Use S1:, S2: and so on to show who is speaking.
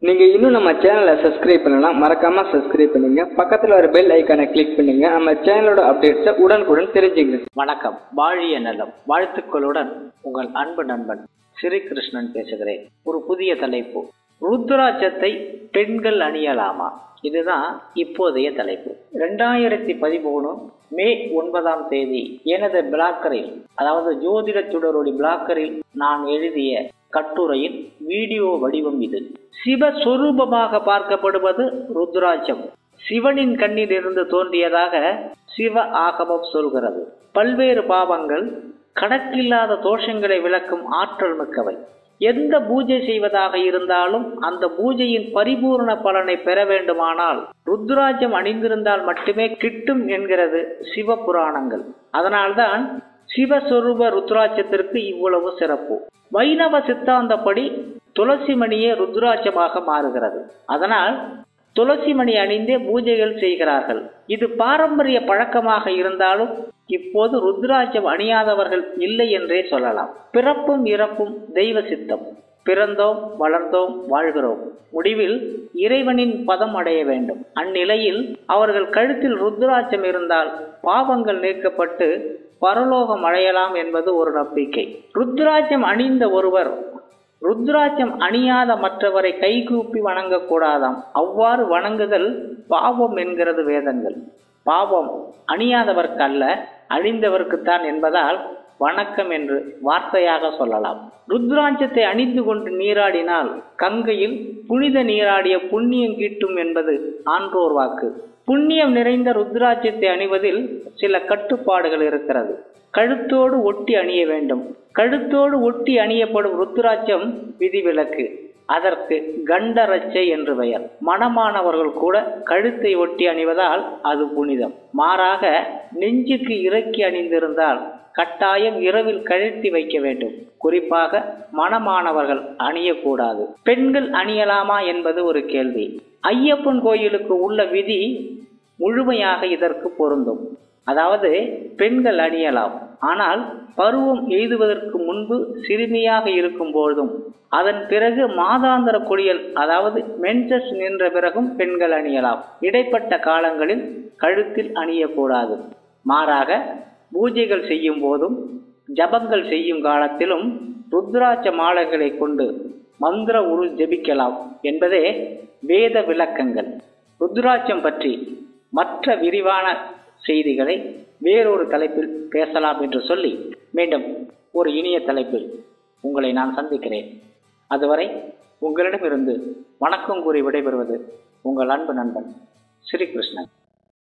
S1: நீங்க இன்னும் நம்ம சேனலை சப்ஸ்கிரைப் பண்ணலாம் மறக்காம சப்ஸ்கிரைப் பண்ணுங்க. பக்கத்துல ஒரு பெல் ஐக்கானை கிளிக் பண்ணுங்க. நம்ம சேனலோட அப்டேட்ஸை உடனுக்குடன் தெரிஞ்சுங்க
S2: வணக்கம். வாழிய நலம். வாழ்த்துக்களுடன் உங்கள் அன்பு நண்பன் ஸ்ரீகிருஷ்ணன் பேசுகிறேன். ஒரு புதிய தலைப்பு. ருத்ராட்சத்தை பெண்கள் அணியலாமா? இதுதான் இப்போதைய தலைப்பு. ரெண்டாயிரத்தி பதிமூணு மே ஒன்பதாம் தேதி எனது பிளாக்கரில் அதாவது ஜோதிட சுடரொளி பிளாக்கரில் நான் எழுதிய கட்டுரையின் வீடியோ வடிவம் இது. சிவஸ்வரூபமாக பார்க்கப்படுவது ருத்ராட்சம். சிவனின் கண்ணில் இருந்து தோன்றியதாக சிவ ஆகமம் சொல்கிறது. பல்வேறு பாவங்கள் கணக்கில்லாத தோஷங்களை விளக்கும் ஆற்றல் மிக்கவை. எந்த பூஜை செய்வதாக இருந்தாலும் அந்த பூஜையின் பரிபூர்ண பலனை பெற வேண்டுமானால் ருத்ராஜம் அணிந்திருந்தால் மட்டுமே கிட்டும் என்கிறது சிவ புராணங்கள். அதனால்தான் சிவஸ்வரூப ருத்ராட்சத்திற்கு இவ்வளவு சிறப்பு. வைணவ சித்தாந்தப்படி துளசிமணியே ருத்ராட்சமாக மாறுகிறது. அதனால் துளசிமணி அணிந்தே பூஜைகள் செய்கிறார்கள். இது பாரம்பரிய பழக்கமாக இருந்தாலும் இப்போது ருத்ராட்சம் அணியாதவர்கள் இல்லை என்றே சொல்லலாம். பிறப்பும் இறப்பும் தெய்வ சித்தம். பிறந்தோம் வளர்ந்தோம் வாழ்கிறோம். முடிவில் இறைவனின் பதம் அடைய வேண்டும். அந்நிலையில் அவர்கள் கழுத்தில் ருத்ராட்சம் இருந்தால் பாவங்கள் நீக்கப்பட்டு பரலோகம் அடையலாம் என்பது ஒரு நம்பிக்கை. ருத்ராட்சம் அணிந்த ஒருவர் ருத்ராட்சம் அணியாத மற்றவரை கைகூப்பி வணங்கக்கூடாதாம். அவ்வாறு வணங்குதல் பாவம் என்கிறது வேதங்கள். பாவம் அணியாதவர்க்கு அல்ல அணிந்தவர்க்குத்தான் என்பதால் வணக்கம் என்று வார்த்தையாக சொல்லலாம். ருத்ராட்சத்தை அணிந்து கொண்டு நீராடினால் கங்கையில் புனித நீராடிய புண்ணியம் கீட்டும் என்பது ஆன்றோர் வாக்கு. புண்ணியம் நிறைந்த ருத்ராட்சத்தை அணிவதில் சில கட்டுப்பாடுகள் இருக்கிறது. கழுத்தோடு ஒட்டி அணிய வேண்டும். கழுத்தோடு ஒட்டி அணியப்படும் ருத்ராட்சம் விதிவிலக்கு. அதற்கு கண்டரச்சை என்று பெயர். மனமானவர்கள் கூட கழுத்தை ஒட்டி அணிவதால் அது புனிதம். மாறாக நெஞ்சுக்கு இறக்கி அணிந்திருந்தால் கட்டாயம் இரவில் கழுத்தி வைக்க வேண்டும். குறிப்பாக மனமானவர்கள் அணியக்கூடாது. பெண்கள் அணியலாமா என்பது ஒரு கேள்வி. ஐயப்பன் கோயிலுக்கு உள்ள விதி முழுமையாக இதற்கு பொருந்தும். அதாவது பெண்கள் அணியலாம். ஆனால் பருவம் எய்துவதற்கு முன்பு சிறுமியாக இருக்கும் பொழுதும் அதன் பிறகு மாதாந்திர குளியல் அதாவது மென்சஸ் நின்ற பிறகும் பெண்கள் அணியலாம். இடைப்பட்ட காலங்களில் கழுத்தில் அணியக்கூடாது. மாறாக பூஜைகள் செய்யும் போதும் ஜபங்கள் செய்யும் காலத்திலும் ருத்ராட்ச மாலைகளை கொண்டு மந்திர உரு ஜபிக்கலாம் என்பதே வேத விளக்கங்கள். ருத்ராட்சம் பற்றி மற்ற விரிவான செய்திகளை வேறொரு தலைப்பில் பேசலாம் என்று சொல்லி மீண்டும் ஒரு இனிய தலைப்பில் உங்களை நான் சந்திக்கிறேன். அதுவரை உங்களிடமிருந்து வணக்கம் கூறி விடைபெறுவது உங்கள் அன்பு நண்பன் ஸ்ரீகிருஷ்ணன்